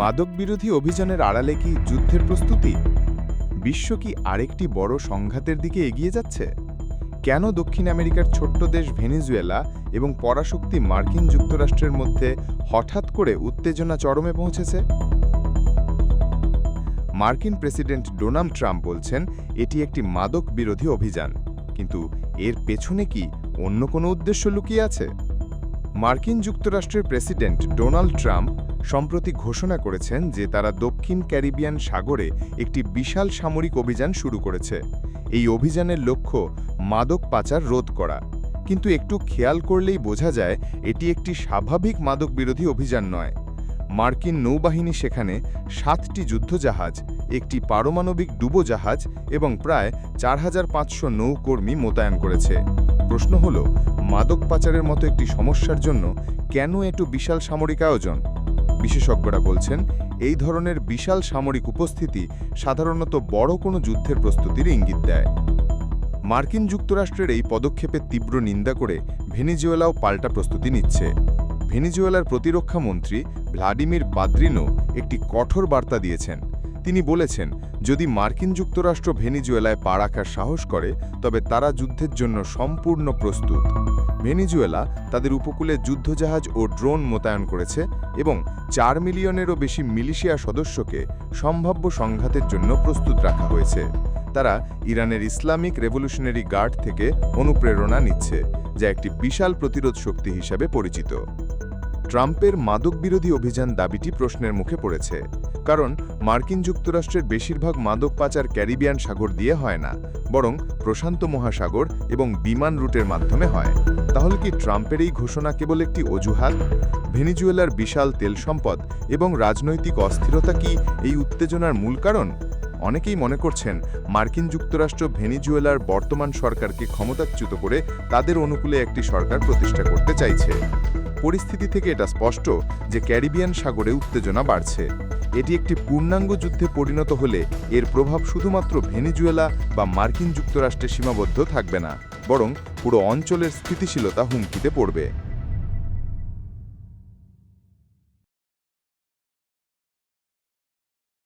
মাদক বিরোধী অভিযানের আড়ালে কি যুদ্ধের প্রস্তুতি? বিশ্ব কি আরেকটি বড় সংঘাতের দিকে এগিয়ে যাচ্ছে? কেন দক্ষিণ আমেরিকার ছোট্ট দেশ ভেনেজুয়েলা এবং পরাশক্তি মার্কিন যুক্তরাষ্ট্রের মধ্যে হঠাৎ করে উত্তেজনা চরমে পৌঁছেছে? মার্কিন প্রেসিডেন্ট ডোনাল্ড ট্রাম্প বলছেন, এটি একটি মাদক বিরোধী অভিযান, কিন্তু এর পেছনে কি অন্য কোনো উদ্দেশ্য লুকিয়ে আছে? মার্কিন যুক্তরাষ্ট্রের প্রেসিডেন্ট ডোনাল্ড ট্রাম্প সম্প্রতি ঘোষণা করেছেন যে তারা দক্ষিণ ক্যারিবিয়ান সাগরে একটি বিশাল সামরিক অভিযান শুরু করেছে। এই অভিযানের লক্ষ্য মাদক পাচার রোধ করা। কিন্তু একটু খেয়াল করলেই বোঝা যায়, এটি একটি স্বাভাবিক মাদক বিরোধী অভিযান নয়। মার্কিন নৌবাহিনী সেখানে সাতটি যুদ্ধজাহাজ, একটি পারমাণবিক ডুবোজাহাজ এবং প্রায় চার হাজার পাঁচশো নৌকর্মী মোতায়েন করেছে। প্রশ্ন হল, মাদক পাচারের মতো একটি সমস্যার জন্য কেন এত বিশাল সামরিক আয়োজন? বিশেষজ্ঞরা বলছেন, এই ধরনের বিশাল সামরিক উপস্থিতি সাধারণত বড় কোনো যুদ্ধের প্রস্তুতির ইঙ্গিত দেয়। মার্কিন যুক্তরাষ্ট্রের এই পদক্ষেপের তীব্র নিন্দা করে ভেনিজুয়েলাও পাল্টা প্রস্তুতি নিচ্ছে। ভেনিজুয়েলার প্রতিরক্ষা মন্ত্রী ভ্লাডিমির পাদ্রিনো একটি কঠোর বার্তা দিয়েছেন। তিনি বলেছেন যদি মার্কিন যুক্তরাষ্ট্র ভেনিজুয়েলায় পা রাখার সাহস করে, তবে তারা যুদ্ধের জন্য সম্পূর্ণ প্রস্তুত। ভেনিজুয়েলা তাদের উপকূলে যুদ্ধজাহাজ ও ড্রোন মোতায়েন করেছে এবং চার মিলিয়নেরও বেশি মিলিশিয়া সদস্যকে সম্ভাব্য সংঘাতের জন্য প্রস্তুত রাখা হয়েছে। তারা ইরানের ইসলামিক রেভলিউশনারি গার্ড থেকে অনুপ্রেরণা নিচ্ছে, যা একটি বিশাল প্রতিরোধ শক্তি হিসাবে পরিচিত। ট্রাম্পের মাদক বিরোধী অভিযান দাবিটি প্রশ্নের মুখে পড়েছে। কারণ মার্কিন যুক্তরাষ্ট্রের বেশিরভাগ মাদক পাচার ক্যারিবিয়ান সাগর দিয়ে হয় না, বরং প্রশান্ত মহাসাগর এবং বিমান রুটের মাধ্যমে হয়। তাহলে কি ট্রাম্পের এই ঘোষণা কেবল একটি অজুহাত? ভেনিজুয়েলার বিশাল তেল সম্পদ এবং রাজনৈতিক অস্থিরতা কি এই উত্তেজনার মূল কারণ? অনেকেই মনে করছেন মার্কিন যুক্তরাষ্ট্র ভেনিজুয়েলার বর্তমান সরকারকে ক্ষমতাচ্যুত করে তাদের অনুকূলে একটি সরকার প্রতিষ্ঠা করতে চাইছে। পরিস্থিতি থেকে এটা স্পষ্ট যে ক্যারিবিয়ান সাগরে উত্তেজনা বাড়ছে। এটি একটি পূর্ণাঙ্গ যুদ্ধে পরিণত হলে এর প্রভাব শুধুমাত্র ভেনিজুয়েলা বা মার্কিন যুক্তরাষ্ট্রে সীমাবদ্ধ থাকবে না, বরং পুরো অঞ্চলের স্থিতিশীলতা হুমকিতে পড়বে।